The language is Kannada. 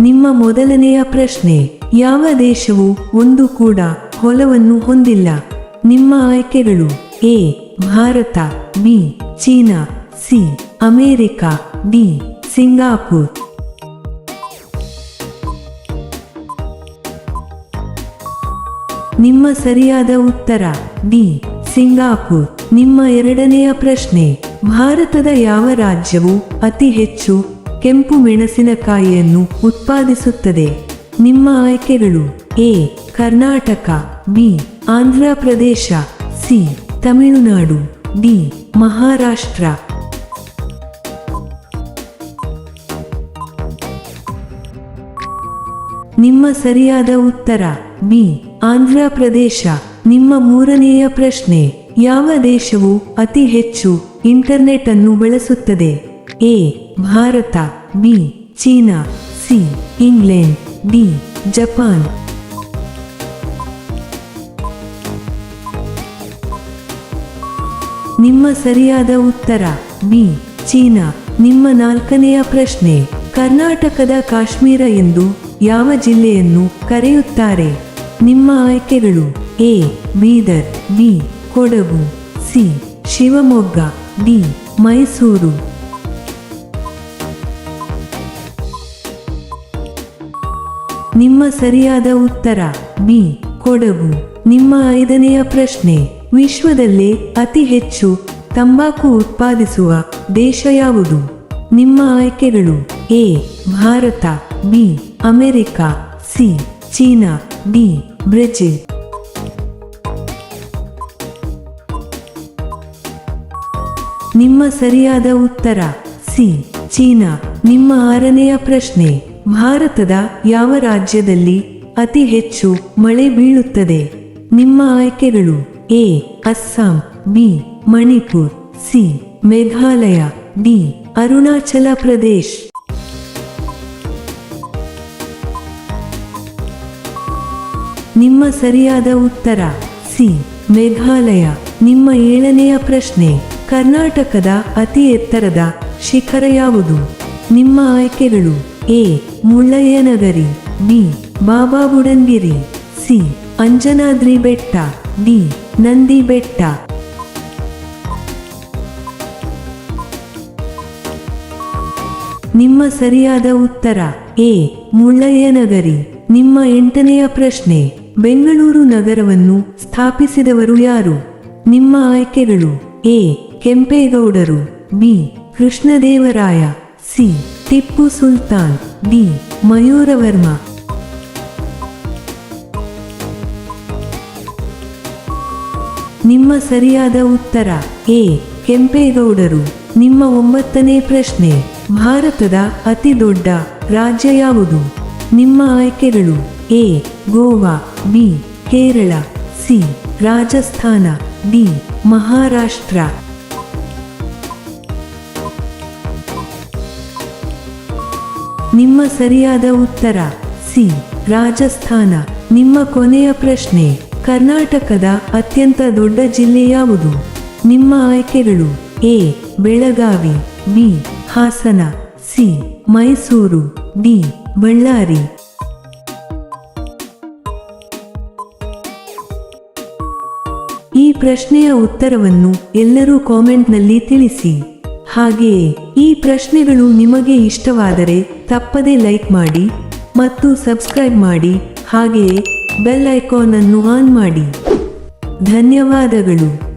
ನಿಮ್ಮ ಮೊದಲನೆಯ ಪ್ರಶ್ನೆ, ಯಾವ ದೇಶವು ಒಂದು ಕೂಡ ಹೊಲವನ್ನು ಹೊಂದಿಲ್ಲ? ನಿಮ್ಮ ಆಯ್ಕೆಗಳು A, Bharat, B, China, C, America, D, Singapore. ನಿಮ್ಮ ಸರಿಯಾದ ಉತ್ತರ, ಡಿ, ಸಿಂಗಾಪುರ್. ನಿಮ್ಮ ಎರಡನೆಯ ಪ್ರಶ್ನೆ, ಭಾರತದ ಯಾವ ರಾಜ್ಯವು ಅತಿ ಹೆಚ್ಚು ಕೆಂಪು ಮೆಣಸಿನಕಾಯಿಯನ್ನು ಉತ್ಪಾದಿಸುತ್ತದೆ. ನಿಮ್ಮ ಆಯ್ಕೆಗಳು A, Karnataka, B, Andhra Pradesh, C, Tamil Nadu, D, Maharashtra. ನಿಮ್ಮ ಸರಿಯಾದ ಉತ್ತರ, ಬಿ, ಆಂಧ್ರ ಪ್ರದೇಶ. ನಿಮ್ಮ ಮೂರನೆಯ ಪ್ರಶ್ನೆ, ಯಾವ ದೇಶವು ಅತಿ ಹೆಚ್ಚು ಇಂಟರ್ನೆಟ್ ಅನ್ನು ಬಳಸುತ್ತದೆ? A, Bharat, B, China, C, England, D, Japan. ನಿಮ್ಮ ಸರಿಯಾದ ಉತ್ತರ, ಬಿ, ಚೀನಾ. ನಿಮ್ಮ ನಾಲ್ಕನೆಯ ಪ್ರಶ್ನೆ, ಕರ್ನಾಟಕದ ಕಾಶ್ಮೀರ ಎಂದು ಯಾವ ಜಿಲ್ಲೆಯನ್ನು ಕರೆಯುತ್ತಾರೆ? ನಿಮ್ಮ ಆಯ್ಕೆಗಳು, A, Bidar, B, Kodagu, C, Shivamogga, D, Mysuru. ನಿಮ್ಮ ಸರಿಯಾದ ಉತ್ತರ, ಬಿ, ಕೊಡಗು. ನಿಮ್ಮ ಐದನೆಯ ಪ್ರಶ್ನೆ, ವಿಶ್ವದಲ್ಲೇ ಅತಿ ಹೆಚ್ಚು ತಂಬಾಕು ಉತ್ಪಾದಿಸುವ ದೇಶ ಯಾವುದು? ನಿಮ್ಮ ಆಯ್ಕೆಗಳು, A, Bharat, B, America, C, China, D, Brazil. ನಿಮ್ಮ ಸರಿಯಾದ ಉತ್ತರ, ಸಿ, ಚೀನಾ. ನಿಮ್ಮ ಆರನೆಯ ಪ್ರಶ್ನೆ ಭಾರತದ ಯಾವ ರಾಜ್ಯದಲ್ಲಿ ಅತಿ ಹೆಚ್ಚು ಮಳೆ ಬೀಳುತ್ತದೆ? ನಿಮ್ಮ ಆಯ್ಕೆಗಳು A, Assam, B, Manipur, C, Meghalaya, D, Arunachal Pradesh. ನಿಮ್ಮ ಸರಿಯಾದ ಉತ್ತರ ಸಿ, ಮೇಘಾಲಯ. ನಿಮ್ಮ ಏಳನೆಯ ಪ್ರಶ್ನೆ, ಕರ್ನಾಟಕದ ಅತಿ ಎತ್ತರದ ಶಿಖರ ಯಾವುದು? ನಿಮ್ಮ ಆಯ್ಕೆಗಳು A Mullayanagiri, B Baba Budangiri, C Anjanadri Betta, D Nandi ಬೆಟ್ಟ. ನಿಮ್ಮ ಸರಿಯಾದ ಉತ್ತರ, ಎ ಮುಳ್ಳಯ್ಯನಗರಿ. ನಿಮ್ಮ ಎಂಟನೆಯ ಪ್ರಶ್ನೆ, ಬೆಂಗಳೂರು ನಗರವನ್ನು ಸ್ಥಾಪಿಸಿದವರು ಯಾರು? ನಿಮ್ಮ ಆಯ್ಕೆಗಳು, ಎ ಕೆಂಪೇಗೌಡರು, B Krishnadevaraya, C Tipu Sultan D Mayuravarma. ನಿಮ್ಮ ಸರಿಯಾದ ಉತ್ತರ, ಎ. ಕೆಂಪೇಗೌಡರು. ನಿಮ್ಮ ಒಂಬತ್ತನೇ ಪ್ರಶ್ನೆ, ಭಾರತದ ಅತಿ ದೊಡ್ಡ ರಾಜ್ಯ ಯಾವುದು? ನಿಮ್ಮ ಆಯ್ಕೆಗಳು, A. Goa, B. Kerala, C. Rajasthan, D. Maharashtra. ನಿಮ್ಮ ಸರಿಯಾದ ಉತ್ತರ. ಸಿ. ರಾಜಸ್ಥಾನ. ನಿಮ್ಮ ಕೊನೆಯ ಪ್ರಶ್ನೆ. ಕರ್ನಾಟಕದ ಅತ್ಯಂತ ದೊಡ್ಡ ಜಿಲ್ಲೆ ಯಾವುದು? ನಿಮ್ಮ ಆಯ್ಕೆಗಳು. A. Belagavi. B. Hassan. C. Mysuru. D. Ballari. ಈ ಪ್ರಶ್ನೆಯ ಉತ್ತರವನ್ನು ಎಲ್ಲರೂ ಕಾಮೆಂಟ್ನಲ್ಲಿ ತಿಳಿಸಿ. ಹಾಗೆಯೇ ಈ ಪ್ರಶ್ನೆಗಳು ನಿಮಗೆ ಇಷ್ಟವಾದರೆ ತಪ್ಪದೇ ಲೈಕ್ ಮಾಡಿ ಮತ್ತು ಸಬ್ಸ್ಕ್ರೈಬ್ ಮಾಡಿ. ಹಾಗೆಯೇ ಬೆಲ್ ಐಕಾನ್ ಅನ್ನು ಆನ್ ಮಾಡಿ. ಧನ್ಯವಾದಗಳು.